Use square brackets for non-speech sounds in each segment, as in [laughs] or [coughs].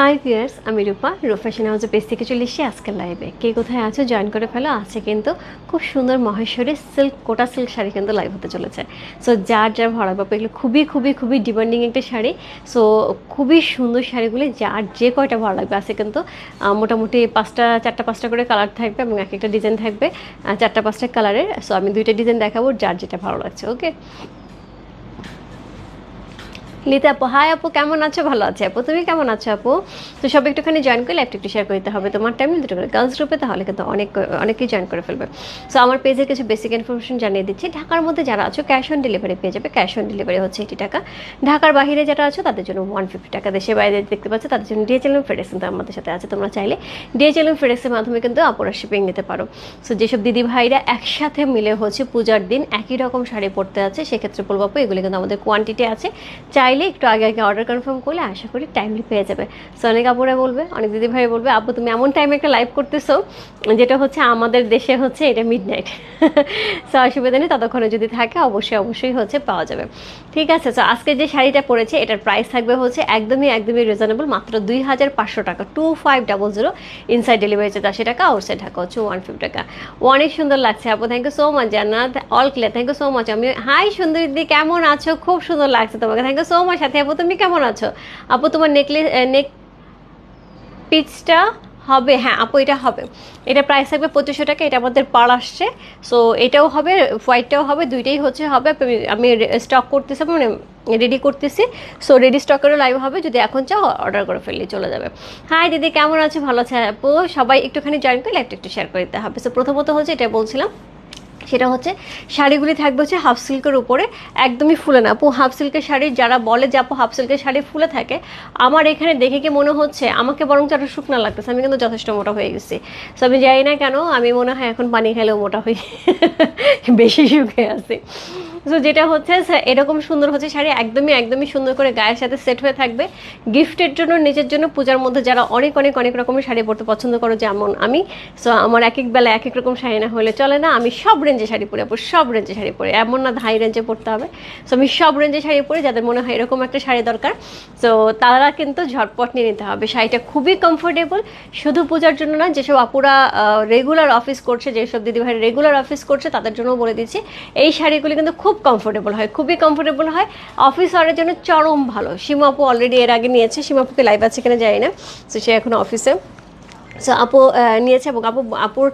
High viewers আমি রূপা। রূপ fashion হাউসের পেজ থেকে চলে এসেছি আজকের লাইভে কে কোথায় আছো? জয়েন করে ফেলো। আছে কিন্তু খুব সুন্দর মহেশ্বরী সিল্ক কোটা সিল্ক শাড়ি কিন্তু লাইভ হতে চলেছে। সো যার যার ভাড়া বাবা এগুলো খুবই খুবই খুবই ডিমান্ডিং একটা শাড়ি। সো খুবই সুন্দর শাড়িগুলি, যার যে কয়টা ভালো লাগবে আছে কিন্তু মোটামুটি পাঁচটা, চারটা, পাঁচটা করে কালার থাকবে এবং এক একটা ডিজাইন থাকবে চারটা, পাঁচটা কালারের সো আমি দুইটা ডিজাইন দেখাবো, যার যেটা ভালো লাগছে ওকে লিতা আপু, হাই আপু, কেমন আছো? ভালো আছে আপু। তুমি কেমন আছো আপু? তো সব একটুখানি জয়েন করলে, একটু একটু শেয়ার করতে হবে। তোমার টাইম দুটো করে। গার্লস গ্রুপে তাহলে কিন্তু অনেক, অনেকেই জয়েন করে ফেলবে। সো আমার পেজের কিছু বেসিক ইনফরমেশন জানিয়ে দিচ্ছি। ঢাকার মধ্যে যারা আছো ক্যাশ অন ডেলিভারি পেয়ে যাবে। ক্যাশ অন ডেলিভারি হচ্ছে এইটি টাকা। ঢাকার বাইরে যারা আছো, তাদের জন্য ওয়ান ফিফটি টাকা। দেশের বাইরে দেখতে পাচ্ছ, তাদের জন্য ডিএচএলএম ফেডেক্স কিন্তু আমাদের সাথে আছে। তোমরা চাইলে ডিএচএলএম ফেডেক্সের মাধ্যমে কিন্তু আপুরা শিপিং নিতে পারো। সো যেসব দিদি ভাইরা একসাথে মিলে হচ্ছে পূজার দিন, একই রকম শাড়ি পরতে আছে, সেক্ষেত্রে বলব আপু, এগুলি কিন্তু আমাদের কোয়ান্টিটি আছে। চাইলে একটু আগে আগে অর্ডার কনফার্ম করলে আশা করি টাইমলি পেয়ে যাবে। সো অনেক আপুরা বলবে, অনেক দিদি ভাই বলবে আপু তুমি এমন টাইমে একটা লাইভ করতেছো, যেটা হচ্ছে আমাদের দেশে হচ্ছে এটা মিড নাইট সো অসুবিধা নেই, ততক্ষণে যদি থাকে, অবশ্যই অবশ্যই হচ্ছে পাওয়া যাবে। ঠিক আছে সো আজকে যে শাড়িটা পরেছে, এটার প্রাইস থাকবে হচ্ছে একদমই একদমই রিজনেবল মাত্র দুই হাজার পাঁচশো টাকা two five double zero inside delivery charge আশি টাকা আউটসাইড ঢাকা হচ্ছে ওয়ান ফিফটি টাকা। অনেক সুন্দর লাগছে আপু thank you so much Jannat all clear thank you so much আমি হাই সুন্দরী দিদি, কেমন আছো? খুব সুন্দর লাগছে তোমাকে থ্যাংক ইউ সো মাচ সাথে। আপু, তুমি কেমন আছো? আপু, তোমার নেকলেস নেক পিচটা হবে। হ্যাঁ আপু, এটা হবে। এটা প্রাইস থাকবে পঁচিশশো টাকা। এটা আমাদের পার আসছে। সো এটাও হবে হোয়াইটটাও হবে, দুইটাই হচ্ছে হবে। আমি- স্টক করতেছি মানে রেডি করতেছি। সো রেডি স্টকেরও লাইভ হবে। যদি এখন চাও অর্ডার করে ফেললে চলে যাবে। হাই দিদি, কেমন আছে? ভালো আছে। আপু, সবাই একটুখানি জয়েন করে একটু একটু শেয়ার করে দিতে হবে। সো প্রথমত হচ্ছে এটা বলছিলাম সেটা হচ্ছে, শাড়িগুলি থাকবে হচ্ছে হাফ সিল্কের উপরে, একদমই ফুলে না। আপু হাফ সিল্কের শাড়ি যারা বলে যে আপু হাফ সিল্কের শাড়ি ফুলে থাকে, আমার এখানে দেখে কি মনে হচ্ছে? আমাকে বরং চারটা শুকনা লাগতেছে, আমি কিন্তু যথেষ্ট মোটা হয়ে গেছি। সো আমি যাই না কেন, আমি মনে হয় এখন পানি খেলেও মোটা হই, [laughs] বেশি শুকে আছি। সো যেটা হচ্ছে এরকম সুন্দর হচ্ছে শাড়ি, একদমই একদমই সুন্দর করে গায়ের সাথে সেট হয়ে থাকবে। গিফটের জন্য, নিজের জন্য পূজার মধ্যে যারা অনেক অনেক অনেক রকমের শাড়ি পরতে পছন্দ করো, যেমন আমি সো আমার এক এক বেলা এক এক রকম শাড়ি না হলে চলে না, আমি সব রেঞ্জে শাড়ি পরে সব রেঞ্জে শাড়ি পরে। এমন না হাই রেঞ্জে পরতে হবে। সো আমি সব রেঞ্জে শাড়ি পরে, যাদের মনে হয় এরকম একটা শাড়ি দরকার। সো তারা কিন্তু ঝটপট নিয়ে নিতে হবে। শাড়িটা খুবই কমফোর্টেবল শুধু পূজার জন্য না, যেসব আপুরা রেগুলার অফিস করছে, যেসব দিদিভাই রেগুলার অফিস করছে, তাদের জন্য বলে দিচ্ছি, এই শাড়িগুলি কিন্তু খুব কমফোর্টেবল হয়, খুবই কমফোর্টেবল হয়। অফিস ওয়ারের জন্য চরম ভালো। সীমাপু অলরেডি এর আগে নিয়েছে, সীমাপুকে লাইভ আছে কিনা জানি না। তো সে এখন অফিসে সো আপু নিয়েছে এবং আপু, আপুর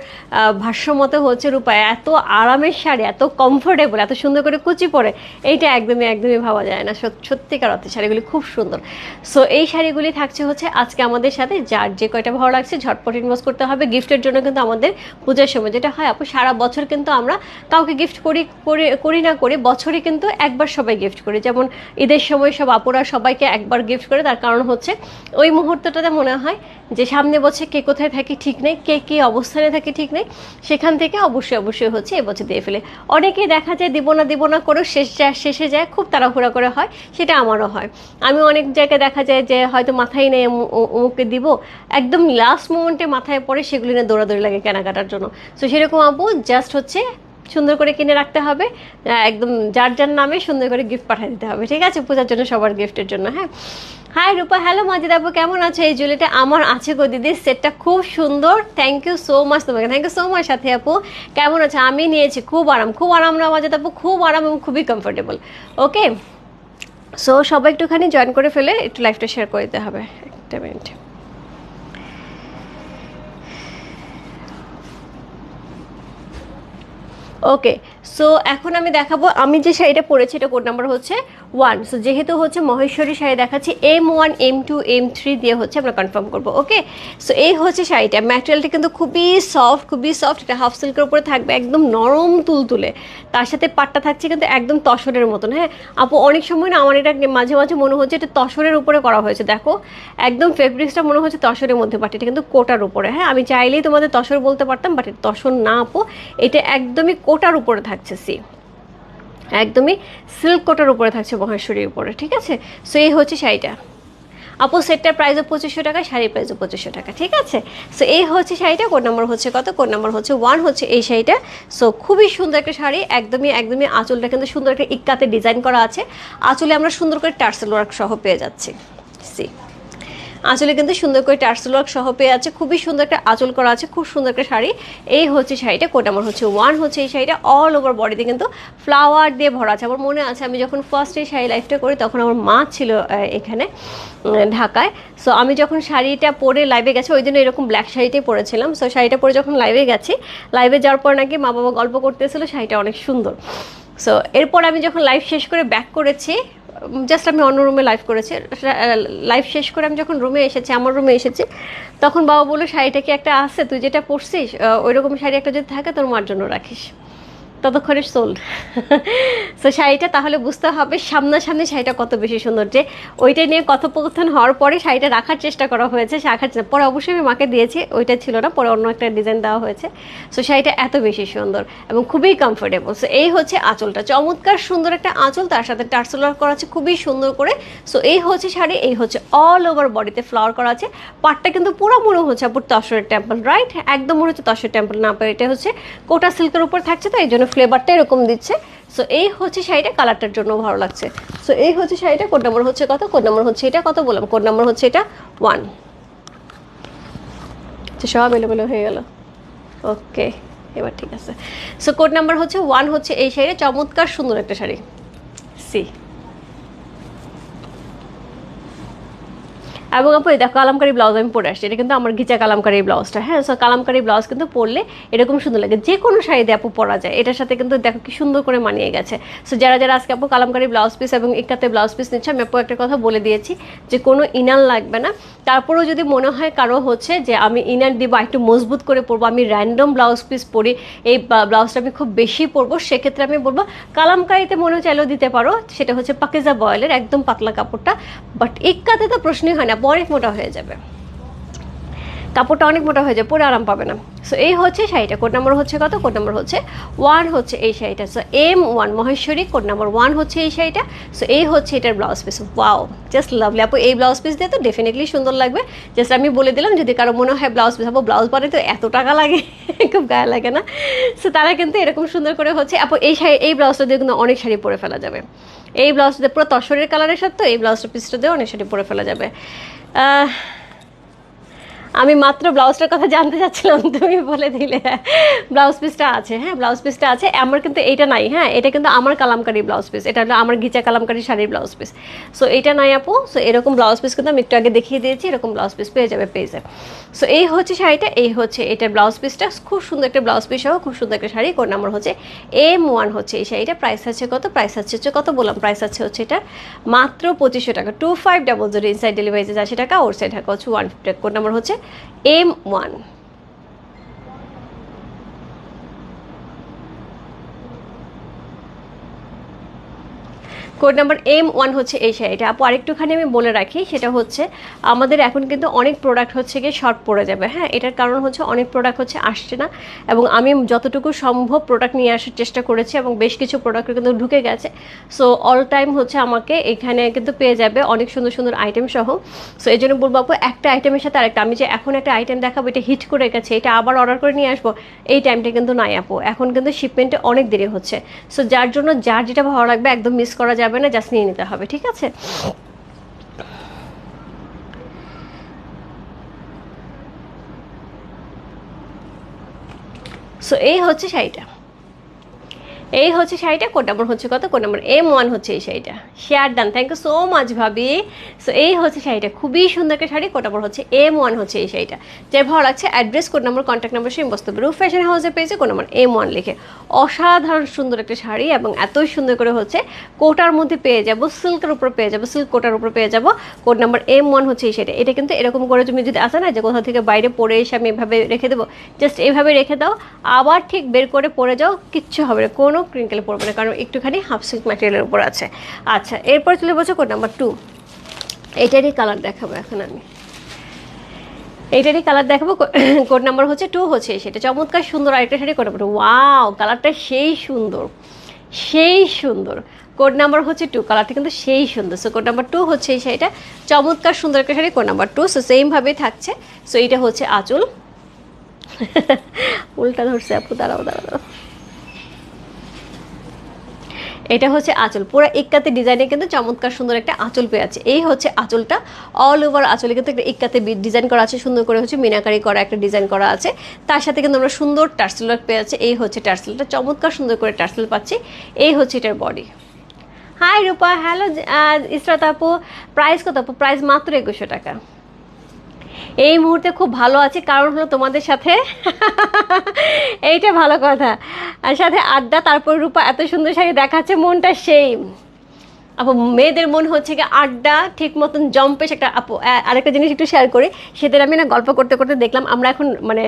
ভাষ্য মতে হচ্ছে রূপায় এত আরামের শাড়ি, এত কমফোর্টেবল এত সুন্দর করে কুচি পরে, এইটা একদমই একদমই ভাবা যায় না। সত- সত্যিকার অর্থে শাড়িগুলি খুব সুন্দর। সো এই শাড়িগুলি থাকছে হচ্ছে আজকে আমাদের সাথে, যার যে কয়টা ভালো লাগছে ঝটপট ইনভেস্ট করতে হবে। গিফটের জন্য কিন্তু আমাদের পূজার সময় যেটা হয়, আপু, সারা বছর কিন্তু আমরা কাউকে গিফট করি করি না করি, বছরে কিন্তু একবার সবাই গিফট করি। যেমন ঈদের সময় সব আপুরা সবাইকে একবার গিফট করে, তার কারণ হচ্ছে ওই মুহূর্তটাতে মনে হয় যে সামনে বছর কে কোথায় থাকে ঠিক নেই, কে কে অবস্থানে থাকে ঠিক নেই, সেখান থেকে অবশ্যই অবশ্যই হচ্ছে এবছর দিয়ে ফেলে। অনেকেই দেখা যায় দিব না দিব না করেও শেষ যায় শেষে যায়, খুব তাড়াহুড়া করে হয়, সেটা আমারও হয়। আমি অনেক জায়গায় দেখা যায় যে হয়তো মাথায় নেই অমুককে দিব, একদম লাস্ট মোমেন্টে মাথায় পড়ে সেগুলি নিয়ে দৌড়াদৌড়ি লাগে কেনাকাটার জন্য। তো সেরকম আপু জাস্ট হচ্ছে সুন্দর করে কিনে রাখতে হবে। একদম যার যার নামে সুন্দর করে গিফট পাঠিয়ে দিতে হবে, ঠিক আছে? পূজার জন্য, সবার গিফটের জন্য হ্যাঁ? হাই রূপা। হ্যালো মাজিদ আপু কেমন আছো? এই জুয়েলারিটা আমার আছে গো দিদি সেটটা খুব সুন্দর। থ্যাংক ইউ সো মাচ তোমাকে। থ্যাংক ইউ সো মাচ সাথে আপু। কেমন আছে? আমি নিয়েছি, খুব আরাম। খুব আরাম না মাজিদ আপু খুব আরাম এবং খুবই কমফোর্টেবল ওকে সো সবাই একটুখানি জয়েন করে ফেলে, একটু লাইফটা শেয়ার করে দিতে হবে। একটা মিনিট ওকে সো এখন আমি দেখাবো আমি যে শাড়িটা পরেছি এটা কোড নাম্বার হচ্ছে ওয়ান। সো যেহেতু হচ্ছে মহেশ্বরী শাড়ি দেখাচ্ছি M one M two M three দিয়ে হচ্ছে আমরা কনফার্ম করব ওকে সো এই হচ্ছে শাড়িটা। ম্যাটেরিয়ালটা কিন্তু খুবই সফট খুবই সফট এটা হাফ সিল্কের উপরে থাকবে, একদম নরম তুলতুলে। তার সাথে পাটটা থাকছে কিন্তু একদম তসরের মতন হ্যাঁ? আপু, অনেক সময় না আমার এটা মাঝে মাঝে মনে হচ্ছে এটা তসরের উপরে করা হয়েছে, দেখো। একদম ফেব্রিক্সটা মনে হচ্ছে তসরের মধ্যে বাট এটা কিন্তু কোটার উপরে হ্যাঁ? আমি চাইলেই তোমাদের তসর বলতে পারতাম বাট এটা তসর না, আপু। এটা একদমই কোটার উপরে থাকছে সি একদমই সিল্ক কোটার উপরে থাকছে মহেশ্বরীর উপরে, ঠিক আছে? সো এই হচ্ছে শাড়িটা। আপু সেটটার প্রাইসও পঁচিশশো টাকা, শাড়ির প্রাইসও পঁচিশশো টাকা, ঠিক আছে? সো এই হচ্ছে শাড়িটা কোন নাম্বার হচ্ছে কত? কোন নাম্বার হচ্ছে ওয়ান হচ্ছে এই শাড়িটা। সো খুবই সুন্দর একটা শাড়ি, একদমই একদমই আঁচলটা কিন্তু সুন্দর একটা ইক্কাতে ডিজাইন করা আছে। আঁচলে আমরা সুন্দর করে টার্সেল ওয়ার্ক সহ পেয়ে যাচ্ছি। সি আঁচলে কিন্তু সুন্দর করে টার্সেল ওয়ার্ক সহ পেয়ে আছে খুবই সুন্দর একটা আঁচল করা আছে, খুব সুন্দর একটা শাড়ি। এই হচ্ছে শাড়িটা, কোড নাম্বার হচ্ছে ওয়ান হচ্ছে এই শাড়িটা। অল ওভার বডিতে কিন্তু ফ্লাওয়ার দিয়ে ভরা আছে। আমার মনে আছে, আমি যখন ফার্স্ট এই শাড়ি লাইফটা করি, তখন আমার মা ছিল এখানে ঢাকায়। সো আমি যখন শাড়িটা পরে লাইভে গেছি, ওই দিন এরকম ব্ল্যাক শাড়িটাই পরেছিলাম। সো শাড়িটা পরে যখন লাইভে গেছি লাইভে যাওয়ার পর নাকি মা বাবা গল্প করতেছিল, শাড়িটা অনেক সুন্দর। সো এরপর আমি যখন লাইভ শেষ করে ব্যাক করেছি জাস্ট আমি অন্য রুমে লাইভ করেছি। লাইভ শেষ করে আমি যখন রুমে এসেছি, আমার রুমে এসেছি, তখন বাবা বলল, শাড়িটা কি একটা আছে? তুই যেটা পরছিস ওইরকম ওই রকম শাড়ি একটা যদি থাকে, তোর মার জন্য রাখিস। ততক্ষণে সোল্ড সো শাড়িটা তাহলে বুঝতে হবে সামনাসামনি শাড়িটা কত বেশি সুন্দর যে ওইটা নিয়ে কথোপকথন হওয়ার পরে শাড়িটা রাখার চেষ্টা করা হয়েছে রাখার পরে অবশ্যই আমি মাকে দিয়েছি, ওইটা ছিল না, পরে অন্য একটা ডিজাইন দেওয়া হয়েছে। সো শাড়িটা এত বেশি সুন্দর এবং খুবই কমফোর্টেবল সো এই হচ্ছে আঁচলটা। চমৎকার সুন্দর একটা আঁচল, তার সাথে টার্সেলার করা আছে খুবই সুন্দর করে। সো এই হচ্ছে শাড়ি, এই হচ্ছে অল ওভার বডিতে ফ্লাওয়ার করা আছে। পাটটা কিন্তু পুরো মনে হচ্ছে আপুর তসরের টেম্পল রাইট একদম মনে হচ্ছে তসরের টেম্পল না পারে এটা হচ্ছে কোটা সিল্কের উপর থাকছে, তো এই জন্য ফ্লেভারটা এরকম দিচ্ছে। সো এই হচ্ছে শাড়িটা কালারটার জন্য ভালো লাগছে। সো এই হচ্ছে শাড়িটা, কোড নাম্বার হচ্ছে কত? কোড নাম্বার হচ্ছে এটা কত বললাম? কোড নাম্বার হচ্ছে এটা ওয়ান। সব এলোমেলো হয়ে গেল। ওকে এবার ঠিক আছে। সো কোড নাম্বার হচ্ছে ওয়ান হচ্ছে এই শাড়িটা। চমৎকার সুন্দর একটা শাড়ি। সি এবং আপু দেখো কালামকারি ব্লাউজ আমি পরে আসছি। এটা কিন্তু আমার ঘিচা কালামকারি ব্লাউজটা হ্যাঁ? সো কালামকারি ব্লাউজ কিন্তু পরলে এরকম সুন্দর লাগে। যে কোনো শাড়ি দিয়ে আপু পরা যায়। এটার সাথে কিন্তু দেখো কি সুন্দর করে মানিয়ে গেছে। সো যারা যারা আজকে আপু কালামকারি ব্লাউজ পিস এবং ইকাতে ব্লাউজ পিস নিচ্ছে, আমি আপু একটা কথা বলে দিয়েছি যে কোনো ইনার লাগবে না। তারপরেও যদি মনে হয় কারও হচ্ছে যে আমি ইনার দিব, একটু মজবুত করে পরবো, আমি র্যান্ডম ব্লাউজ পিস পরি, এই ব্লাউজটা আমি খুব বেশি পরবো, সেক্ষেত্রে আমি বলব কালামকারিতে মনে চাইলেও দিতে পারো। সেটা হচ্ছে পাকিজা বয়েলের একদম পাতলা কাপড়টা। বাট ইক্কাতে তো প্রশ্নই হয় না। অনেক মোটা হয়ে যাবে। কাপড়টা অনেক মোটা হয়ে যায়, পরে আরাম পাবে না। সো এই হচ্ছে শাড়িটা। কোড নাম্বার হচ্ছে কত? কোড নাম্বার হচ্ছে ওয়ান হচ্ছে এই শাড়িটা। So M one Maheshwari, code number one হচ্ছে এই শাড়িটা। সো এই হচ্ছে এটার blouse piece. Wow just lovely আপু, এই ব্লাউজ পিস দিয়ে তো ডেফিনেটলি সুন্দর লাগবে। জাস্ট আমি বলে দিলাম, যদি কারও মনে হয় ব্লাউজ পিস, আপু, ব্লাউজ পরে তো এত টাকা লাগে, [laughs] খুব গায়ে লাগে না। সো তারা কিন্তু এরকম সুন্দর করে হচ্ছে, আপু, এই শাড়ি, এই ব্লাউজটা দিয়ে কিন্তু অনেক শাড়ি পরে ফেলা যাবে। এই ব্লাউজটা পুরো তসরের কালারের সাথে, এই ব্লাউজটা, পিসটা দিয়ে অনেক শাড়ি পরে ফেলা যাবে। আমি মাত্র ব্লাউজটার কথা জানতে চাচ্ছিলাম, তুমি বলে দিলে। ব্লাউজ পিসটা আছে হ্যাঁ ব্লাউজ পিসটা আছে। আমার কিন্তু এইটা নাই হ্যাঁ এটা কিন্তু আমার কালামকারি ব্লাউজ পিস। এটা হলো আমার ঘিচা কালামকারি শাড়ির ব্লাউজ পিস। সো এটা নাই আপু। সো এরকম ব্লাউজ পিস কিন্তু আমি একটু আগে দেখিয়ে দিয়েছি, এরকম ব্লাউজ পিস পেয়ে যাবে পেজে সো এই হচ্ছে শাড়িটা, এই হচ্ছে এটার ব্লাউজ পিসটা। খুব সুন্দর একটা ব্লাউজ পিস সহ, খুব সুন্দর একটা শাড়ি। কোন নাম্বার হচ্ছে এম ওয়ান হচ্ছে এই শাড়িটা। প্রাইস আছে কত? প্রাইস আছে হচ্ছে কত বললাম? প্রাইস আছে হচ্ছে এটা মাত্র পঁচিশশো টাকা। Two five double zero inside delivery charge আশি টাকা ওর সাইড টাকা হচ্ছে ওয়ান ফিফটি কোড নাম্বার হচ্ছে M one code number M one হচ্ছে এই শাড়িটা আপু আরেকটুখানি আমি বলে রাখি, সেটা হচ্ছে আমাদের এখন কিন্তু অনেক প্রোডাক্ট হচ্ছে গিয়ে শর্ট পড়ে যাবে। হ্যাঁ এটার কারণ হচ্ছে অনেক প্রোডাক্ট হচ্ছে আসছে না এবং আমি যতটুকু সম্ভব প্রোডাক্ট নিয়ে আসার চেষ্টা করেছি এবং বেশ কিছু প্রোডাক্ট কিন্তু ঢুকে গেছে। সো অল টাইম হচ্ছে আমাকে এখানে কিন্তু পেয়ে যাবে অনেক সুন্দর সুন্দর আইটেম সহ। সো এই জন্য বলব আপু, একটা আইটেমের সাথে আরেকটা। আমি যে এখন একটা আইটেম দেখাবো, এটা হিট করে গেছে, এটা আবার অর্ডার করে নিয়ে আসব, এই টাইমটা কিন্তু নাই আপু। এখন কিন্তু শিপমেন্টে অনেক দেরি হচ্ছে। সো যার জন্য যার যেটা ভালো লাগবে একদম মিস করা যাবে না জাস্ট নিয়ে নিতে হবে ঠিক আছে? সো এই হচ্ছে শাড়িটা। এই হচ্ছে শাড়িটা, কোড নাম্বার হচ্ছে কত? কোড নাম্বার এম ওয়ান হচ্ছে এই শাড়িটা। Share done thank you so much ভাবি। সো এই হচ্ছে শাড়িটা। খুবই সুন্দর একটা শাড়ি, কোড নাম্বার হচ্ছে এম ওয়ান হচ্ছে এই শাড়িটা। যে ভালো লাগছে। Address code number contact number সেই বস্তু রুফ ফ্যাশন হাউসে পেয়েছে, কোড নাম্বার এম ওয়ান লিখে। অসাধারণ সুন্দর একটা শাড়ি এবং এতই সুন্দর করে হচ্ছে কোটার মধ্যে পেয়ে যাব সিল্কের উপর পেয়ে যাব সিল্ক কোটার উপর পেয়ে যাব। কোড নাম্বার এম ওয়ান হচ্ছে এই শাড়িটা। এটা কিন্তু এরকম করে তুমি যদি আসা না যে কোথাও থেকে বাইরে পরে এসে আমি এভাবে রেখে দেবো জাস্ট এইভাবে রেখে দাও। আবার ঠিক বের করে পরে যাও, কিচ্ছু হবে না। কোনো ক্রিঙ্কেলে পড়বে না, কারণ একটুখানি হাফ সিল্ক ম্যাটেরিয়ালের উপর আছে। আচ্ছা এরপর চলে বলছো কোড নাম্বার টু এটারই কালার দেখাবো এখন আমি। এইটারই কালার দেখাবো [coughs] কোড নাম্বার হচ্ছে টু হচ্ছে সেটা। চমৎকার সুন্দর আরেকটা শাড়ি কোড নাম্বার ওয়াও কালারটা সেই সুন্দর সেই সুন্দর। কোড নাম্বার হচ্ছে টু কালারটা কিন্তু সেই সুন্দর। সো কোড নাম্বার টু হচ্ছে এই শাড়িটা। চমৎকার সুন্দর একটা sari code number two so সেমভাবেই থাকছে। সো এইটা হচ্ছে আঁচল। [laughs] উল্টা ধরছে আপু দাঁড়াও দাঁড়াও। এটা হচ্ছে আঁচল। পুরো ইক্কাতে ডিজাইনে কিন্তু চমৎকার সুন্দর একটা আঁচল পেয়ে আছে। এই হচ্ছে আঁচলটা। অল ওভার আঁচলে কিন্তু একটা ইক্কাতে ডিজাইন করা আছে। সুন্দর করে হচ্ছে মিনাকারি করা একটা ডিজাইন করা আছে। তার সাথে কিন্তু আমরা সুন্দর টার্সেল পেয়ে আছে। এই হচ্ছে টার্সেলটা চমৎকার সুন্দর করে টার্সেল পাচ্ছি। এই হচ্ছে এটার body hi Rupa hello Israt আপু। প্রাইস কত আপু? প্রাইস মাত্র একুশশো টাকা। এই মুহূর্তে খুব ভালো আছি, কারণ হলো তোমাদের সাথে। এইটা ভালো কথা। আর সাথে আড্ডা, তারপর রূপা এত সুন্দর শাড়ি দেখাচ্ছে, মনটা সেই আপু, মেয়েদের মন হচ্ছে কি আড্ডা, ঠিক মতন জম্পেশ একটা, আপু আরেকটা জিনিস একটু শেয়ার করি। সেদিন আমি না গল্প করতে করতে দেখলাম, আমরা এখন মানে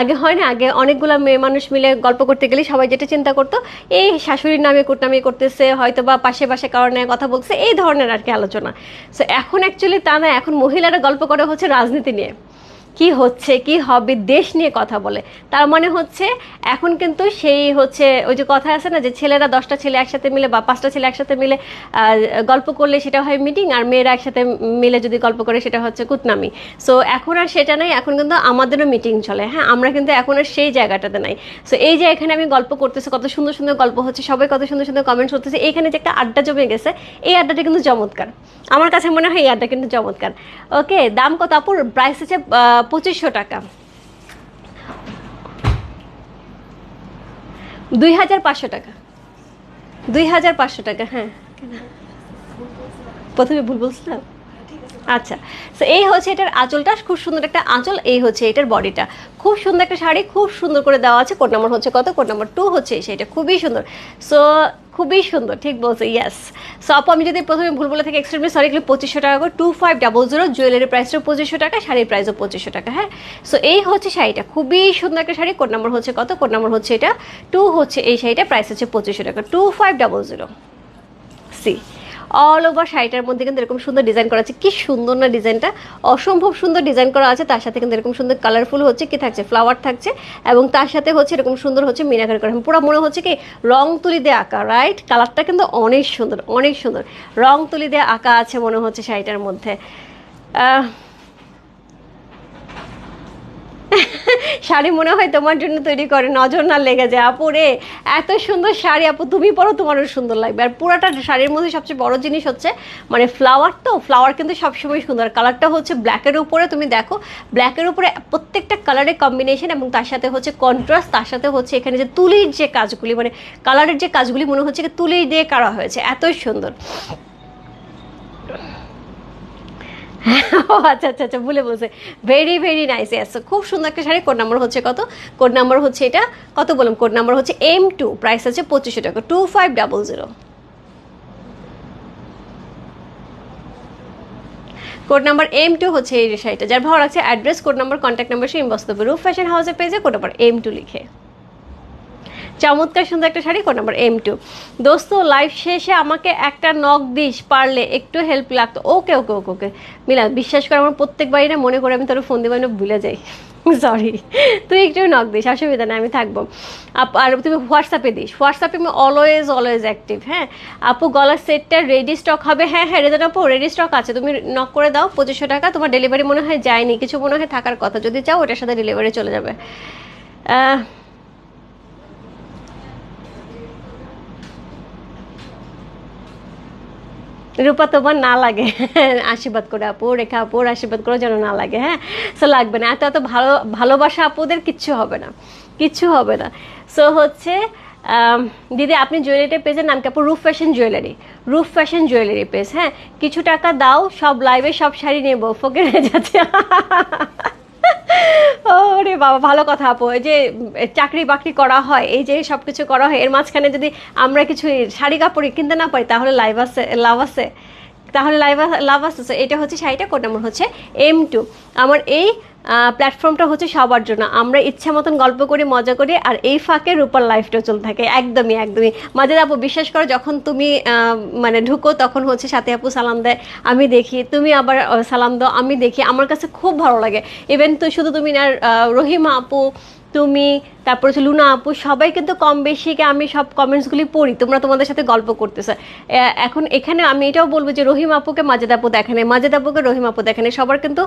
আগে হয় না, আগে অনেকগুলো মেয়ে মানুষ মিলে গল্প করতে গেলে সবাই যেটা চিন্তা করতো এই শাশুড়ির নামে কুটনামি করতেছে হয়তো বা পাশে পাশে কারণে কথা বলছে, এই ধরনের আর কি আলোচনা। সো এখন অ্যাকচুয়ালি তা না, এখন মহিলারা গল্প করে হচ্ছে রাজনীতি নিয়ে। কি হচ্ছে, কি হবে, দেশ নিয়ে কথা বলে। তার মানে হচ্ছে, এখন কিন্তু সেই হচ্ছে, ওই যে কথা আছে না যে ছেলেরা দশটা ছেলে একসাথে মিলে বা পাঁচটা ছেলে একসাথে মিলে গল্প করলে সেটা হয় মিটিং আর মেয়েরা একসাথে মিলে যদি গল্প করে সেটা হচ্ছে কুতনামি। সো এখন আর সেটা নাই, এখন কিন্তু আমাদেরও মিটিং চলে। হ্যাঁ আমরা কিন্তু এখন আর সেই জায়গাটাতে নাই। সো এই যে এখানে আমি গল্প করতেছি, কত সুন্দর সুন্দর গল্প হচ্ছে, সবাই কত সুন্দর সুন্দর কমেন্টস করতেছে এখানে যে একটা আড্ডা জমে গেছে, এই আড্ডাটা কিন্তু চমৎকার। আমার কাছে মনে হয় এই আড্ডা কিন্তু চমৎকার। ওকে দাম কত আপুর? প্রাইস হচ্ছে পঁচিশশো টাকা। দুই হাজার পাঁচশো টাকা। দুই হাজার পাঁচশো টাকা হ্যাঁ। প্রথমে ভুল বলছিলাম? আচ্ছা তো এই হচ্ছে এটার আঁচলটা, খুব সুন্দর একটা আঁচল, এই হচ্ছে এটার বডিটা। খুব সুন্দর একটা শাড়ি, খুব সুন্দর করে দেওয়া আছে কোড নাম্বার হচ্ছে কত কোড নাম্বার টু হচ্ছে সেটা খুবই সুন্দর। সো খুবই সুন্দর, ঠিক বলছে ইয়াস সো আপু, আমি যদি প্রথমে ভুল বলে থাকি এক্সট্রিমলি সরি এগুলো পঁচিশশো টাকা করে two five double zero jewellery প্রাইসটা পঁচিশশো টাকা, শাড়ির প্রাইসও পঁচিশশো টাকা হ্যাঁ? সো এই হচ্ছে শাড়িটা, খুবই সুন্দর একটা শাড়ি কোড নাম্বার হচ্ছে কত কোড নাম্বার হচ্ছে এটা টু হচ্ছে এই শাড়িটা প্রাইস হচ্ছে পঁচিশশো টাকা two five double zero see all over শাড়িটার মধ্যে কিন্তু এরকম সুন্দর ডিজাইন করা আছে। কি সুন্দর না ডিজাইনটা অসম্ভব সুন্দর ডিজাইন করা আছে। তার সাথে কিন্তু এরকম সুন্দর কালারফুল হচ্ছে কি থাকছে? ফ্লাওয়ার থাকছে। এবং তার সাথে হচ্ছে এরকম সুন্দর হচ্ছে মিনাকারি করা পুরো মনে হচ্ছে কি রং তুলি দিয়ে আঁকা রাইট কালারটা কিন্তু অনেক সুন্দর অনেক সুন্দর। রং তুলি দিয়ে আঁকা আছে মনে হচ্ছে শাড়িটার মধ্যে। শাড়ি মনে হয় তোমার জন্য তৈরি করে, নজর না লেগে যায়। আপু রে, এত সুন্দর শাড়ি আপু, তুমি পরো, তোমারও সুন্দর লাগবে। আর পুরাটা শাড়ির মধ্যে সবচেয়ে বড় জিনিস হচ্ছে মানে ফ্লাওয়ার তো ফ্লাওয়ার কিন্তু সবসময় সুন্দর। কালারটা হচ্ছে ব্ল্যাকের উপরে, তুমি দেখো ব্ল্যাকের উপরে প্রত্যেকটা কালারের কম্বিনেশন এবং তার সাথে হচ্ছে কন্ট্রাস্ট তার সাথে হচ্ছে এখানে যে তুলির যে কাজগুলি মানে কালারের যে কাজগুলি মনে হচ্ছে তুলি দিয়ে করা হয়েছে। এতই সুন্দর। আচ্ছা আচ্ছা আচ্ছা ভুলে বলছে। ভেরি ভেরি নাইস ইয়াস খুব সুন্দর একটা শাড়ি। কোড নাম্বার হচ্ছে কত? কোড নাম্বার হচ্ছে এটা। কত বললাম? কোড নাম্বার হচ্ছে এম টু প্রাইস আছে পঁচিশশো টাকা। Two five double zero code number M two হচ্ছে এই শাড়িটা। যার ভালো লাগছে address code number contact number সে ইনবক্স করবে। রূপ ফ্যাশন হাউসের পেজে কোড নাম্বার এম টু লিখে। চমৎকার সুন্দর একটা sari code number M two দোস্ত লাইভ শেষে আমাকে একটা নক দিস, পারলে একটু হেল্প লাগতো। ওকে ওকে ওকে ওকে মিলা, বিশ্বাস করে, আমার প্রত্যেকবারই না মনে করে আমি তোর ফোন দেবো, আমি ভুলে যাই। [laughs] সরি তুই একটু নক দিস, অসুবিধা নেই, আমি থাকব। আর তুমি হোয়াটসঅ্যাপে দিস। হোয়াটসঅ্যাপে আমি অলওয়েজ অলওয়েজ অ্যাক্টিভ হ্যাঁ? আপু, গলার সেটটা রেডি স্টক হবে। হ্যাঁ হ্যাঁ রেজান আপু রেডি স্টক আছে। তুমি নক করে দাও, পঁচিশশো টাকা। তোমার ডেলিভারি মনে হয় যায়নি, কিছু মনে হয় থাকার কথা। যদি চাও, ওটার সাথে ডেলিভারি চলে যাবে। রূপা তোমার না লাগে। আশীর্বাদ করে আপু, রেখা আপুর আশীর্বাদ করে যেন না লাগে হ্যাঁ? সো লাগবে না। এত এত ভালো, ভালোবাসা আপুদের কিচ্ছু হবে না। কিচ্ছু হবে না। সো হচ্ছে দিদি, আপনি জুয়েলারিটা পেজের নাম কি আপু Roop fashion jewellery Roop fashion jewellery page হ্যাঁ? কিছু টাকা দাও, সব লাইভে সব শাড়ি নেব হয়ে যাচ্ছে ওরে বাবা, ভালো কথা আপু। এই যে, চাকরি বাকরি করা হয়, এই যে সব কিছু করা হয়, এর মাঝখানে যদি আমরা কিছু শাড়ি কাপড় কিনতে না পারি, তাহলে লাইভ আছে লাভ আছে। তাহলে লাইভ লাভ So, এটা হচ্ছে শাড়িটা কোড নাম্বার হচ্ছে এম টু আমার এই প্ল্যাটফর্মটা হচ্ছে সবার জন্য। আমরা ইচ্ছা মতন গল্প করি মজা করি আর এই ফাঁকে রূপার লাইফটা চলতে থাকে। একদমই একদমই। মাঝে আপু বিশ্বাস করো যখন তুমি মানে ঢুকো তখন হচ্ছে সাথে আপু সালাম দেয় আমি দেখি তুমি আবার সালাম দাও আমি দেখি। আমার কাছে খুব ভালো লাগে। ইভেন তো শুধু তুমি না রহিমা আপু তুমি, তারপর হচ্ছে লুনা আপু, সবাই কিন্তু কম বেশি আমি সব কমেন্টসগুলি পড়ি, তোমরা তোমাদের সাথে গল্প করতেছো। এখন এখানে আমি এটাও বলব যে রহিম আপুকে মাজেদ আপু দেখেনি মাজেদ আপুকে রহিম আপু দেখেনি সবার কিন্তু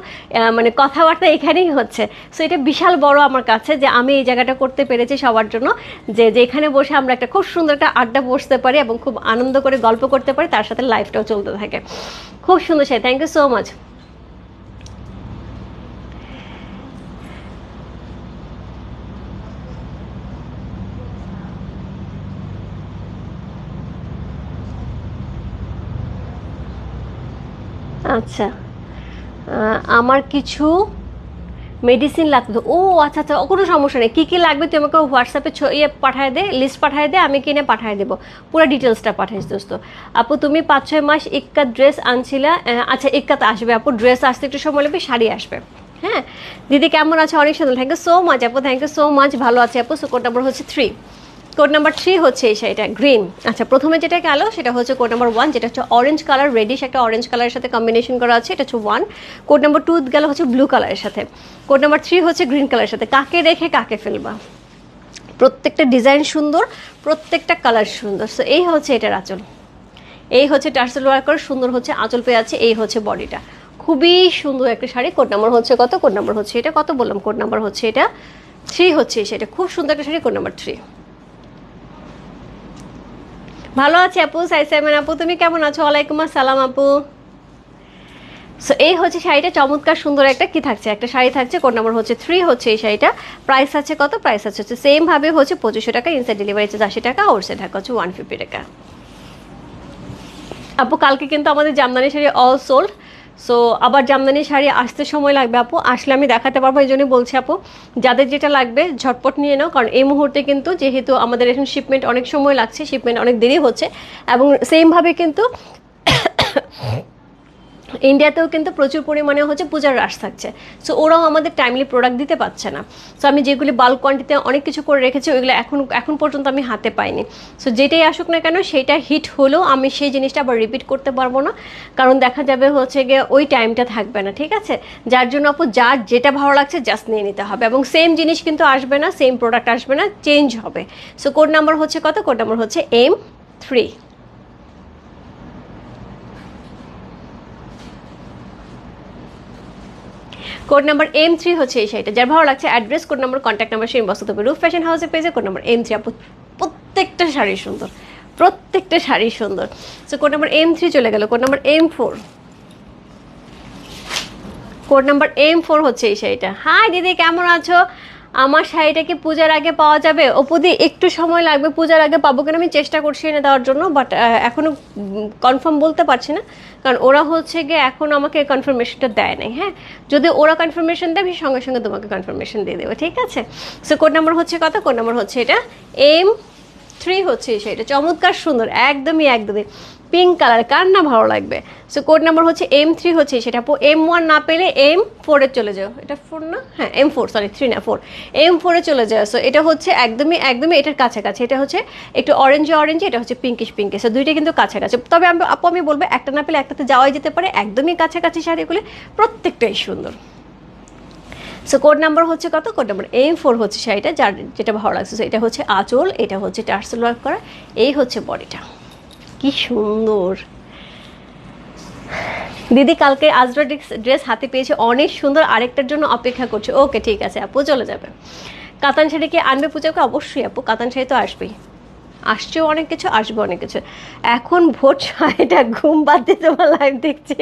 মানে কথাবার্তা এখানেই হচ্ছে। সো এটা বিশাল বড় আমার কাছে যে আমি এই জায়গাটা করতে পেরেছি সবার জন্য, যে যেখানে বসে আমরা একটা খুব সুন্দর একটা আড্ডা বসতে পারি এবং খুব আনন্দ করে গল্প করতে পারি, তার সাথে লাইফটাও চলতে থাকে। খুব সুন্দর সেই থ্যাংক ইউ সো মাচ আচ্ছা। আমার কিছু মেডিসিন লাগতো। ও আচ্ছা আচ্ছা কোনো সমস্যা নেই। কী কী লাগবে তুই আমাকে হোয়াটসঅ্যাপে ইয়ে পাঠায় দে লিস্ট পাঠায় দে, আমি কিনে পাঠায় দেবো। পুরো ডিটেলসটা পাঠাইস দোস্ত। আপু, তুমি পাঁচ, ছয় মাস ইক্কা ড্রেস আনছিলা আচ্ছা ইক্কাতে আসবে আপু ড্রেস আসতে একটু সময় লাগবে, শাড়ি আসবে। হ্যাঁ? দিদি কেমন আছে? অনেক সুন্দর। থ্যাংক ইউ সো মাচ আপু থ্যাংক ইউ সো মাচ ভালো আছে আপু সো কোড নাম্বার হচ্ছে থ্রি কোড নাম্বার থ্রি হচ্ছে এই শাড়িটা, গ্রিন। আচ্ছা প্রথমে যেটা গেল সেটা হচ্ছে কোড নাম্বার ওয়ান, যেটা হচ্ছে অরেঞ্জ কালার রেডিশ একটা অরেঞ্জ কালারের সাথে কম্বিনেশন করা আছে, এটা হচ্ছে ওয়ান কোড নাম্বার টু গেল হচ্ছে ব্লু কালারের সাথে। কোড নাম্বার থ্রি হচ্ছে গ্রিন কালারের সাথে। কাকে রেখে কাকে ফেলবা? প্রত্যেকটা ডিজাইন সুন্দর, প্রত্যেকটা কালার সুন্দর। সো এই হচ্ছে এটার আঁচল। এই হচ্ছে টার্সেল ওয়ার্ক করে সুন্দর হচ্ছে আঁচল পেয়ে আছে এই হচ্ছে বডিটা। খুবই সুন্দর একটা শাড়ি। কোড নাম্বার হচ্ছে কত? কোড নাম্বার হচ্ছে এটা। কত বললাম? কোড নাম্বার হচ্ছে এটা। থ্রি হচ্ছে সেটা খুব সুন্দর একটা শাড়ি, কোড নাম্বার থ্রি ভালো আছি আপু, সাই সাইমান আপু, তুমি কেমন আছো? ওয়ালাইকুম আসসালাম আপু। সো এই হচ্ছে শাড়িটা, চমৎকার সুন্দর একটা কি থাকছে? একটা শাড়ি থাকছে কোন নম্বর হচ্ছে থ্রি হচ্ছে এই শাড়িটা। প্রাইস আছে কত? প্রাইস আছে হচ্ছে সেমভাবে হচ্ছে পঁচিশশো টাকা ইনসাইড ডেলিভারি চার্জ আশি টাকা ওর সে ঢাকা হচ্ছে ওয়ান ফিফটি টাকা। আপু, কালকে কিন্তু আমাদের Jamdani sari all sold so আবার জামদানি শাড়ি আসতে সময় লাগবে আপু। আসলে আমি দেখাতে পারব, এই জন্যই বলছি আপু, যাদের যেটা লাগবে ঝটপট নিয়ে নাও, কারণ এই মুহূর্তে কিন্তু যেহেতু আমাদের এখন শিপমেন্ট অনেক সময় লাগছে শিপমেন্ট অনেক দেরি হচ্ছে, এবং সেমভাবে কিন্তু ইন্ডিয়াতেও কিন্তু প্রচুর পরিমাণে হচ্ছে পূজার রাশ থাকছে। সো ওরাও আমাদের টাইমলি প্রোডাক্ট দিতে পারছে না। সো আমি যেগুলি বাল্ক কোয়ান্টিতে অনেক কিছু করে রেখেছি, ওইগুলো এখন এখন পর্যন্ত আমি হাতে পাইনি। সো যেটাই আসুক না কেন সেটা হিট হলেও আমি সেই জিনিসটা আবার রিপিট করতে পারব না। কারণ দেখা যাবে হচ্ছে গিয়ে ওই টাইমটা থাকবে না, ঠিক আছে? যার জন্য আপু যার যেটা ভালো লাগছে জাস্ট নিয়ে নিতে হবে। এবং সেম জিনিস কিন্তু আসবে না সেম প্রোডাক্ট আসবে না চেঞ্জ হবে। সো কোড নাম্বার হচ্ছে কত? কোড নাম্বার হচ্ছে M three code number M three হচ্ছে এই শাড়িটা যার ভালো লাগছে address code number contact number, সেই বস্তু তবে রুফ ফ্যাশন হাউসে পেয়েছে কোড নাম্বার এম থ্রি প্রত্যেকটা শাড়ি সুন্দর। প্রত্যেকটা শাড়ি সুন্দর। So code number M three চলে গেল। Code number M four code number M four হচ্ছে এই শাড়িটা হাই দিদি, কেমন আছো? আমার শাড়িটা কি পূজার আগে পাওয়া যাবে? অপুদি, একটু সময় লাগবে, পূজার আগে পাবো কিনা আমি চেষ্টা করছি এনে দেওয়ার জন্য বাট এখনও কনফার্ম বলতে পারছি না। কারণ ওরা হচ্ছে গিয়ে এখন আমাকে কনফার্মেশনটা দেয় নাই হ্যাঁ? যদি ওরা কনফার্মেশন দেয়, আমি সঙ্গে সঙ্গে তোমাকে কনফার্মেশন দিয়ে দেবো, ঠিক আছে? সো কোড নাম্বার হচ্ছে কত? কোড নাম্বার হচ্ছে এটা এম থ্রি হচ্ছে সেটা চমৎকার সুন্দর, একদমই একদমই। পিঙ্ক কালার কার না ভালো লাগবে? সো কোড নাম্বার হচ্ছে এম থ্রি হচ্ছে সেটা। এম ওয়ান না পেলে এম ফোরে চলে যাও। এটা ফোর না? হ্যাঁ এম ফোর সরি থ্রি না ফোর এম ফোরে চলে যাও। সো এটা হচ্ছে একদমই একদমই এটার কাছাকাছি। এটা হচ্ছে একটু অরেঞ্জ অরেঞ্জ এটা হচ্ছে পিঙ্কিশ পিঙ্কিশ সো দুইটা কিন্তু কাছাকাছি। তবে আমি আপু আমি বলব একটা না পেলে একটাতে যাওয়াই যেতে পারে। একদমই কাছাকাছি শাড়িগুলি প্রত্যেকটাই সুন্দর। সো কোড নাম্বার হচ্ছে কত? কোড নাম্বার এম ফোর হচ্ছে শাড়িটা যার যেটা ভালো লাগছে। So, এটা হচ্ছে আঁচল এটা হচ্ছে টার্সেল ওয়ার্ক করা এই হচ্ছে বডিটা। কি সুন্দর। দিদি কালকে আজরা ড্রেস হাতে পেয়েছে, অনেক সুন্দর। আরেকটার জন্য অপেক্ষা করছে। ওকে, ঠিক আছে, আপু, চলে যাবে। কাতান শাড়ি কি আনবে পূজাকে? অবশ্যই, আপু কাতান শাড়ি তো আসবেই। আসছেও অনেক কিছু, আসবে অনেক কিছু। এখন ভোট ছয়টা, ঘুম বাদ দিয়ে তোমার লাইভ দেখছে।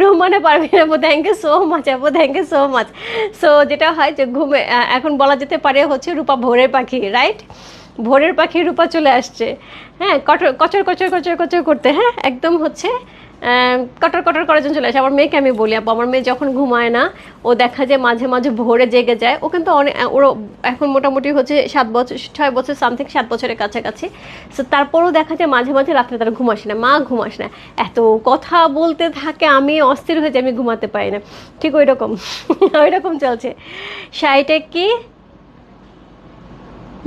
রুমানে না, আপু থ্যাংক ইউ সো মাচ আপু thank you so much so যেটা হয় যে, ঘুমে এখন বলা যেতে পারে হচ্ছে রূপা ভোরের পাখি রাইট ভোরের পাখি রূপা চলে আসছে। হ্যাঁ কটর কচর কচর কচর কচর করতে। হ্যাঁ একদম হচ্ছে কটর কটর করার জন্য চলে আসে। আমার মেয়েকে আমি বলি, আপু, আমার মেয়ে যখন ঘুমায় না, ও দেখা যায় মাঝে মাঝে ভোরে জেগে যায়। ও কিন্তু অনেক ওর এখন মোটামুটি হচ্ছে সাত বছর, ছয় বছর, সামথিং সাত বছরের কাছাকাছি। সো তারপরও দেখা যায় মাঝে মাঝে রাত্রে তারা ঘুমাস না। মা ঘুমাস না। এত কথা বলতে থাকে, আমি অস্থির হয়ে যাই, আমি ঘুমাতে পারি না। ঠিক ওই রকম [laughs] ওই রকম চলছে শাড়িটা কি?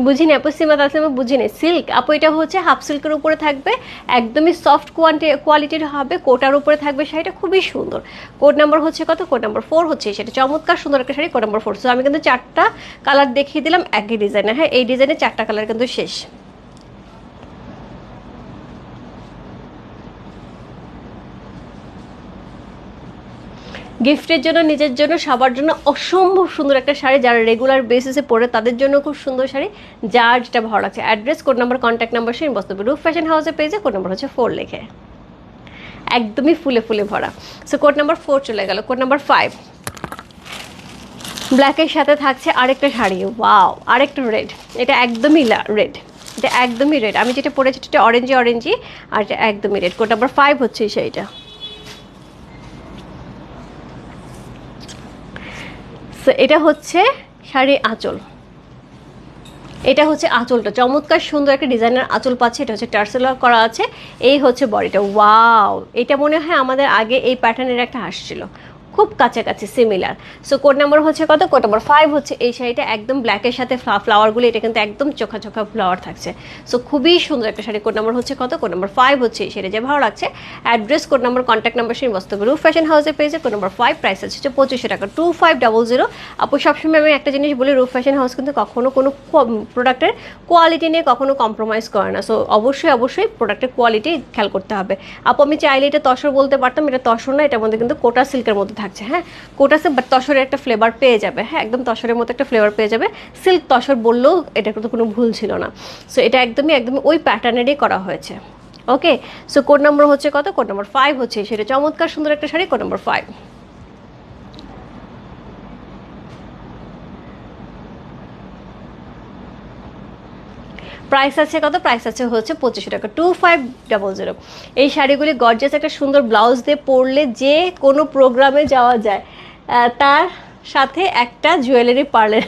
বুঝিনি, আপু সীমা তাসলিমা বুঝিনি। সিল্ক, আপু এটা হচ্ছে হাফ সিল্কের উপরে থাকবে, একদমই সফট কোয়ান্টি কোয়ালিটির হবে, কোটার উপরে থাকবে শাড়িটা খুবই সুন্দর। কোড নাম্বার হচ্ছে কত? কোড নাম্বার ফোর হচ্ছে সেটা চমৎকার সুন্দর একটা sari, code number four. So আমি কিন্তু চারটা কালার দেখিয়ে দিলাম একই ডিজাইনের হ্যাঁ এই ডিজাইনে চারটা কালার কিন্তু শেষ। গিফটের জন্য, নিজের জন্য, সবার জন্য অসম্ভব সুন্দর একটা শাড়ি যারা রেগুলার বেসিসে পরে তাদের জন্য খুব সুন্দর শাড়ি, যার যেটা ভালো লাগছে। Address code number contact number সেই বস্তু রূপ ফ্যাশন হাউসে পেয়েছে কোড নাম্বার হচ্ছে ফোর লেখে। একদমই ফুলে ফুলে ভরা। সো কোড নাম্বার ফোর চলে গেল কোড নাম্বার ফাইভ ব্ল্যাকের সাথে থাকছে আরেকটা শাড়ি ওয়াও আরেকটা রেড এটা একদমই রেড এটা একদমই রেড আমি যেটা পরেছি এটা অরেঞ্জি অরেঞ্জি আর এটা একদমই রেড কোড নাম্বার ফাইভ হচ্ছে এই সো এটা হচ্ছে শাড়ি আঁচল। এটা হচ্ছে আঁচলটা। চমৎকার সুন্দর একটা ডিজাইনের আঁচল পাচ্ছে। এটা হচ্ছে টার্সেল করা আছে। এই হচ্ছে বডিটা। ওয়াও! এটা মনে হয় আমাদের আগে এই প্যাটার্নের একটা আসছিল খুব কাছাকাছি সিমিলার সো কোড নাম্বার হচ্ছে কত? কোড নাম্বার ফাইভ হচ্ছে এই শাড়িটা একদম ব্ল্যাকের সাথে ফ্লাওয়ারগুলো এটা কিন্তু একদম চোখা চোখা ফ্লাওয়ার থাকছে। সো খুবই সুন্দর একটা শাড়ি। কোড নাম্বার হচ্ছে কত? কোড নাম্বার ফাইভ হচ্ছে এই শাড়ি যে ভালো লাগছে। Address code number contact number সেই বস্তু রুফ ফ্যাশন হাউসে পেয়েছে কোড নাম্বার ফাইভ প্রাইস হচ্ছে পঁচিশশো টাকা। টু ফাইভ ডাবল জিরো আপু, সবসময় আমি একটা জিনিস বলি রুফ ফ্যাশন হাউস কিন্তু কখনো কোনো প্রোডাক্টের কোয়ালিটি নিয়ে কখনো কম্প্রোমাইজ করে না। সো অবশ্যই অবশ্যই প্রোডাক্টের কোয়ালিটি খেয়াল করতে হবে। আপু, আমি চাইলে এটা তসর বলতে পারতাম, এটা তসর না, এটার মধ্যে কিন্তু কোটা সিল্কের মধ্যে থাকছে হ্যাঁ? কোটাসে তসরের একটা ফ্লেভার পেয়ে যাবে হ্যাঁ? একদম তসরের মতো একটা ফ্লেভার পেয়ে যাবে। সিল্ক তসর বললেও এটা কিন্তু কোনো ভুল ছিল না। সো এটা একদমই একদমই ওই প্যাটার্নেরই করা হয়েছে। ওকে সো কোড নম্বর হচ্ছে কত? কোড নম্বর ফাইভ হচ্ছে। সেটা চমৎকার সুন্দর একটা sari code number five price আছে কত? প্রাইস আছে হচ্ছে পঁচিশশো টাকা। টু ফাইভ ডাবল জিরো এই শাড়িগুলি গর্জেস একটা সুন্দর ব্লাউজ দিয়ে পরলে যে কোনো প্রোগ্রামে যাওয়া যায়। তার সাথে একটা জুয়েলারি পার্লার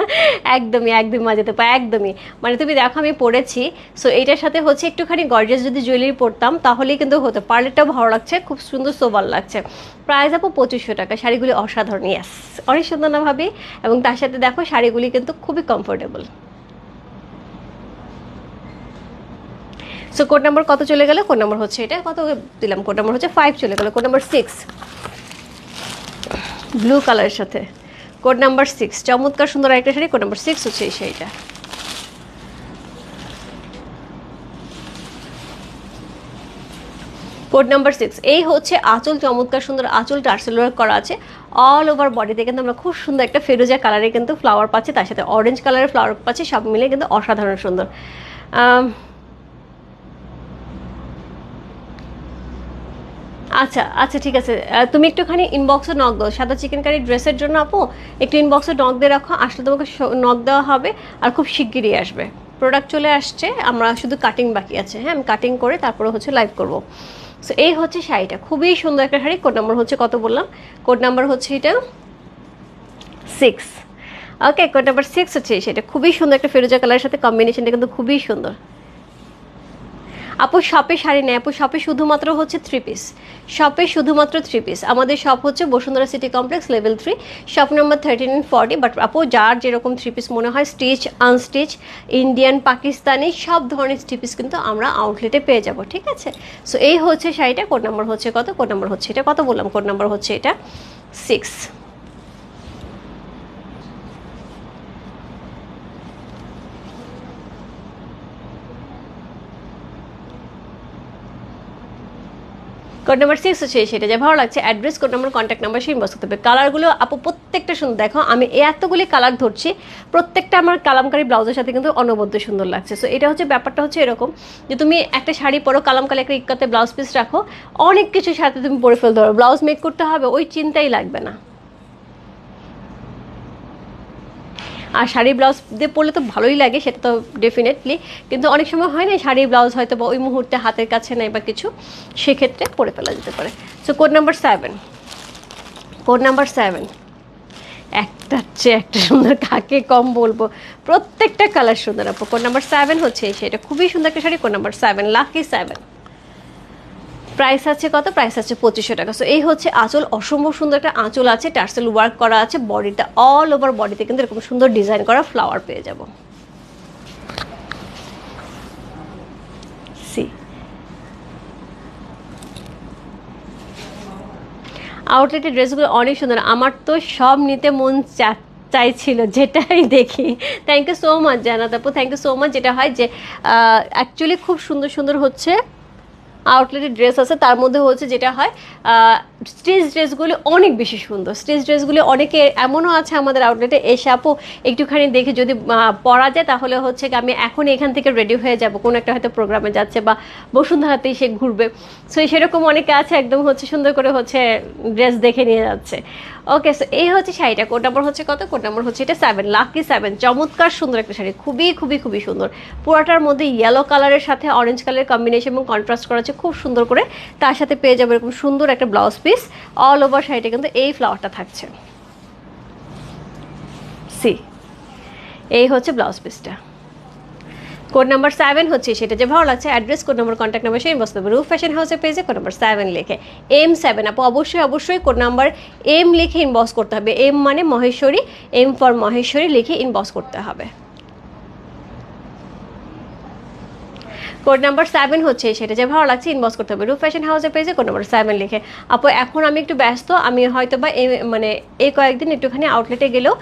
[laughs] একদমই একদমই মজা যেতে পারে একদমই। মানে তুমি দেখো, আমি পড়েছি সো এইটার সাথে হচ্ছে একটুখানি গর্জেস যদি জুয়েলারি পরতাম, তাহলেই কিন্তু হতো। পার্লারটাও ভালো লাগছে, খুব সুন্দর সোবার লাগছে। প্রাইস আপু পঁচিশশো টাকা। শাড়িগুলি অসাধারণ ইয়াস অনেক সুন্দর না ভাবি? এবং তার সাথে দেখো, শাড়িগুলি কিন্তু খুবই কমফোর্টেবল সো কোড নাম্বার কত চলে গেল? কোড নাম্বার হচ্ছে এটা। কত দিলাম? কোড নাম্বার হচ্ছে ফাইভ চলে গেল। কোড নাম্বার সিক্স ব্লু কালারের সাথে। কোড নাম্বার সিক্স চমৎকার, সুন্দর একটা শাড়ি। কোড নাম্বার সিক্স হচ্ছে এই শাড়িটা। কোড নাম্বার সিক্স এই হচ্ছে আঁচল। চমৎকার, সুন্দর আঁচল। টার্সেল ওয়ার্ক করা আছে। অল ওভার বডিতে কিন্তু আমরা খুব সুন্দর একটা ফেরোজা কালারে কিন্তু ফ্লাওয়ার পাচ্ছি। তার সাথে অরেঞ্জ কালারের ফ্লাওয়ার পাচ্ছি। সব মিলে কিন্তু অসাধারণ সুন্দর। আচ্ছা আচ্ছা ঠিক আছে। তুমি একটুখানি ইনবক্সে নক দাও। সাদা চিকেন কারি ড্রেসের জন্য আপু, একটু ইনবক্সে নক দিয়ে রাখো, আসলে তোমাকে নক দেওয়া হবে আর খুব শিগগিরই আসবে। প্রোডাক্ট চলে আসছে, আমরা শুধু কাটিং বাকি আছে। হ্যাঁ আমি কাটিং করে তারপরে হচ্ছে লাইভ করব। সো এই হচ্ছে শাড়িটা। খুবই সুন্দর একটা শাড়ি। কোড নাম্বার হচ্ছে কত বললাম? কোড নাম্বার হচ্ছে এটা six okay code number six হচ্ছে সেটা খুবই সুন্দর একটা ফেরোজা কালারের সাথে কম্বিনেশনটা কিন্তু খুবই সুন্দর। আপু শপে শাড়ি নেই। আপু শপে শুধুমাত্র হচ্ছে থ্রি পিস শপে শুধুমাত্র থ্রি পিস আমাদের শপ হচ্ছে Bashundhara city complex level three shop number thirteen and forty but আপু, যার যেরকম থ্রি পিস মনে হয় স্টিচ আনস্টিচ ইন্ডিয়ান পাকিস্তানি সব ধরনের থ্রি পিস কিন্তু আমরা আউটলেটে পেয়ে যাব, ঠিক আছে? সো এই হচ্ছে শাড়িটা কোড নাম্বার হচ্ছে কত? কোড নাম্বার হচ্ছে এটা কত বললাম? কোড নাম্বার হচ্ছে এটা সিক্স কোড নাম্বার সিক্স হচ্ছে সেটা যে ভালো লাগছে address code number contact number সেই বসতে হবে কালারগুলো আপু প্রত্যেকটা সুন্দর। দেখো, আমি এতগুলি কালার ধরছি, প্রত্যেকটা আমার কালামকারি ব্লাউজের সাথে কিন্তু অনবদ্য সুন্দর লাগছে। সো এটা হচ্ছে ব্যাপারটা হচ্ছে এরকম যে তুমি একটা শাড়ি পরো কালামকালি একটা ইক্কাতে ব্লাউজ পিস রাখো, অনেক কিছুর সাথে তুমি পরে ফেলতে পারো। ব্লাউজ মেক করতে হবে, ওই চিন্তাই লাগবে না। আর শাড়ি ব্লাউজ দিয়ে পরলে তো ভালোই লাগে, সেটা তো ডেফিনেটলি কিন্তু অনেক সময় হয় না শাড়ি ব্লাউজ হয়তো বা ওই মুহূর্তে হাতের কাছে নেই বা কিছু, সেক্ষেত্রে পরে ফেলা যেতে পারে। So code number seven code number seven একটা চেয়ে একটা সুন্দর কাকে কম বলব? প্রত্যেকটা কালার সুন্দর, আপু। কোড নাম্বার সেভেন হচ্ছে সেটা খুবই সুন্দর একটা sari. Code number seven lucky seven price আছে কত? প্রাইস আছে পঁচিশশো টাকা। সো এই হচ্ছে আঁচল। অসম্ভব সুন্দর একটা আঁচল আছে। টার্সেল ওয়ার্ক করা আছে। বডিটা অল ওভার বডিতে কিন্তু এরকম সুন্দর ডিজাইন করা ফ্লাওয়ার পেয়ে যাব। সি আউটলেটের ড্রেসগুলো অনেক সুন্দর। আমার তো সব নিতে মন চা চাইছিল, যেটাই দেখি। থ্যাংক ইউ সো মাচ জানাতাপু। থ্যাংক ইউ সো মাচ যেটা হয় যে অ্যাকচুয়ালি খুব সুন্দর সুন্দর হচ্ছে আউটলেটের ড্রেস আছে, তার মধ্যে হচ্ছে যেটা হয় স্টেজ ড্রেসগুলি অনেক বেশি সুন্দর। স্টেজ ড্রেসগুলি অনেকে এমনও আছে আমাদের আউটলেটে, এসে আপু একটুখানি দেখে যদি পরা যায়, তাহলে হচ্ছে আমি এখন এখান থেকে রেডি হয়ে যাব। কোনো একটা হয়তো প্রোগ্রামে যাচ্ছে বা বসুন্ধরাতেই সে ঘুরবে। সো সেরকম অনেকে আছে, একদম হচ্ছে সুন্দর করে হচ্ছে ড্রেস দেখে নিয়ে যাচ্ছে। ওকে সো এই হচ্ছে শাড়িটা। কোড নাম্বার হচ্ছে কত? কোড নাম্বার হচ্ছে এটা সেভেন লাকি সেভেন চমৎকার সুন্দর একটা শাড়ি। খুবই খুবই খুবই সুন্দর। পুরাটার মধ্যে ইয়েলো কালারের সাথে অরেঞ্জ কালারের কম্বিনেশন এবং কন্ট্রাস্ট করা আছে। খুব সুন্দর করে তার সাথে পেয়ে যাবে এরকম সুন্দর একটা ব্লাউজ পিস অল ওভার শাড়িটা কিন্তু এই ফ্লাওয়ারটা থাকছে। সি এই হচ্ছে ব্লাউজ পিসটা কোড নাম্বার সেভেন হচ্ছে সেটা যে ভালো লাগছে address code number contact number, সেই বসতে হবে রুফ ফ্যাশন হাউসের পেজে কোড নাম্বার সেভেন লিখে। এম সেভেন আপু অবশ্যই অবশ্যই কোড নাম্বার এম লিখে ইনবক্স করতে হবে। এম মানে মহেশ্বরী এম ফর মহেশ্বরী লিখে ইনবক্স করতে হবে। কোড নাম্বার সেভেন হচ্ছে, সেটা যে ভালো লাগছে ইনবক্স করতে হবে। রুফ ফ্যাশন হাউসের পেজে কোড নাম্বার সেভেন লিখে। আপু, এখন আমি একটু ব্যস্ত, আমি হয়তো বা মানে এই কয়েকদিন একটুখানি আউটলেটে গেলেও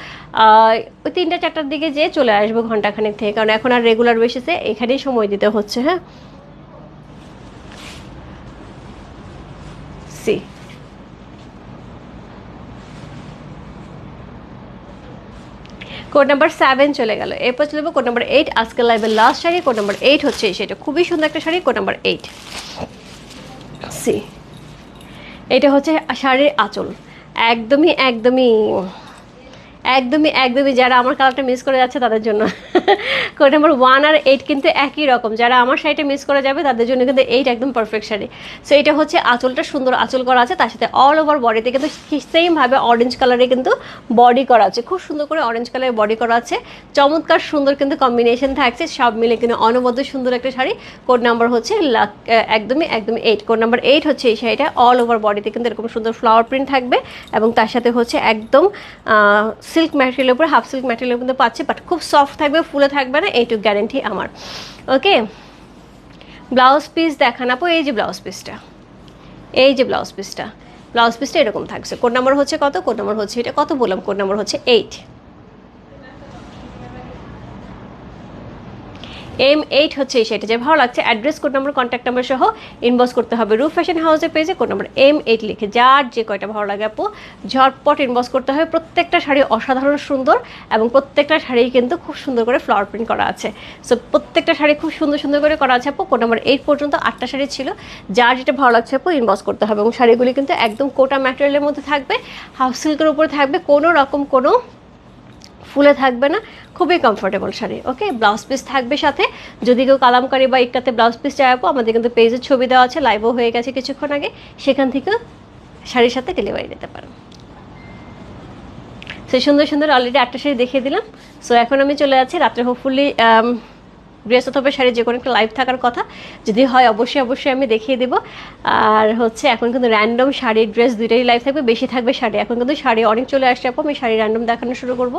ওই তিনটা চারটার দিকে যেয়ে চলে আসব ঘন্টাখানেক থেকে, কারণ এখন আর রেগুলার বেসিসে এখানেই সময় দিতে হচ্ছে হ্যাঁ? সি কোড নাম্বার সেভেন চলে গেল। এরপর চলে যাব কোড নাম্বার এইট আজকে লাইভের last sari. Code number eight হচ্ছে সেটা খুবই সুন্দর একটা sari, code number eight see এটা হচ্ছে শাড়ির আঁচল। একদমই একদমই একদমই একদমই যারা আমার কালারটা মিস করে যাচ্ছে তাদের জন্য। কোড নাম্বার ওয়ান আর এইট কিন্তু একই রকম। যারা আমার শাড়িটা মিস করে যাবে, তাদের জন্য কিন্তু এইট একদম পারফেক্ট শাড়ি। সো এটা হচ্ছে আঁচলটা সুন্দর আঁচল করা আছে, তার সাথে অল ওভার বডিতে কিন্তু সেমভাবে অরেঞ্জ কালারে কিন্তু বডি করা আছে। খুব সুন্দর করে অরেঞ্জ কালারের বডি করা আছে। চমৎকার সুন্দর কিন্তু কম্বিনেশন থাকছে, সব মিলে কিন্তু অনবদ্য সুন্দর একটা শাড়ি। কোড নাম্বার হচ্ছে লাক- একদমই একদমই এইট কোড নাম্বার এইট হচ্ছে এই শাড়িটা অল ওভার বডিতে কিন্তু এরকম সুন্দর ফ্লাওয়ার প্রিন্ট থাকবে এবং তার সাথে হচ্ছে একদম সিল্ক ম্যাটেরিয়ালের উপরে হাফ সিল্ক ম্যাটেরিয়ালের মধ্যে পাচ্ছি বাট খুব সফট থাকবে, ফুলে থাকবে না, এইটুক গ্যারেন্টি আমার। ওকে ব্লাউজ পিস দেখান আপু, এই যে ব্লাউজ পিসটা এই যে ব্লাউজ পিসটা ব্লাউজ পিসটা এরকম থাকছে। কোড নাম্বার হচ্ছে কত? কোড নাম্বার হচ্ছে এটা কত বললাম? কোড নাম্বার হচ্ছে এইট এম এইট হচ্ছে সেটা যে ভালো লাগছে address code number contact number সহ ইনবক্স করতে হবে। রুফ ফ্যাশন হাউসের পেজে কোড নাম্বার এম এইট লিখে, যার যে কয়টা ভালো লাগে আপু, ঝটপট ইনবক্স করতে হবে। প্রত্যেকটা শাড়ি অসাধারণ সুন্দর এবং প্রত্যেকটা শাড়ি কিন্তু খুব সুন্দর করে ফ্লাওয়ার প্রিন্ট করা আছে। সো প্রত্যেকটা শাড়ি খুব সুন্দর সুন্দর করে করা আছে আপু। কোড নাম্বার এইট পর্যন্ত আটটা শাড়ি ছিল। যার যেটা ভালো লাগছে আপু ইনবক্স করতে হবে এবং শাড়িগুলি কিন্তু একদম কোটা ম্যাটেরিয়ালের মধ্যে থাকবে। হাউস সিল্কের উপরে থাকবে, কোনো রকম কোনো ফুলে থাকবে না, খুবই comfortable sari okay blouse piece থাকবে সাথে। যদি কেউ কালামকারি বা ইক্কাতে ব্লাউজ পিস চাইব আমাদের কিন্তু পেজের ছবি দেওয়া আছে লাইভও হয়ে গেছে কিছুক্ষণ আগে। সেখান থেকেও শাড়ির সাথে ডেলিভারি দিতে পারেন সে সুন্দর সুন্দর অলরেডি আটটা শাড়ি দেখিয়ে দিলাম। সো এখন আমি চলে যাচ্ছি, রাত্রে হোপফুলি ড্রেস অথবা শাড়ি, যে কোনো একটা লাইভ থাকার কথা। যদি হয়, অবশ্যই অবশ্যই আমি দেখিয়ে দেবো। আর হচ্ছে, এখন কিন্তু র্যান্ডম শাড়ি ড্রেস দুইটাই লাইভ থাকবে, বেশি থাকবে শাড়ি। এখন কিন্তু শাড়ি অনেক চলে আসছে আপু, আমি শাড়ি র্যান্ডম দেখানো শুরু করব।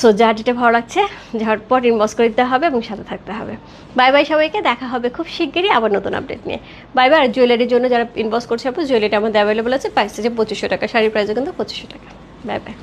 সো যা যেটা ভালো লাগছে ঝটপট ইনবক্স করে দিতে হবে এবং সাথে থাকতে হবে। বাই বাই সবাইকে, দেখা হবে খুব শিগগিরই আবার নতুন আপডেট নিয়ে। বাই বাই আর জুয়েলারির জন্য যারা ইনবক্স করছে আপু জুয়েলারিটা আমাদের অ্যাভেলেবল আছে প্রাইস আছে পঁচিশশো টাকা, শাড়ির প্রাইসও কিন্তু পঁচিশশো টাকা। Bye bye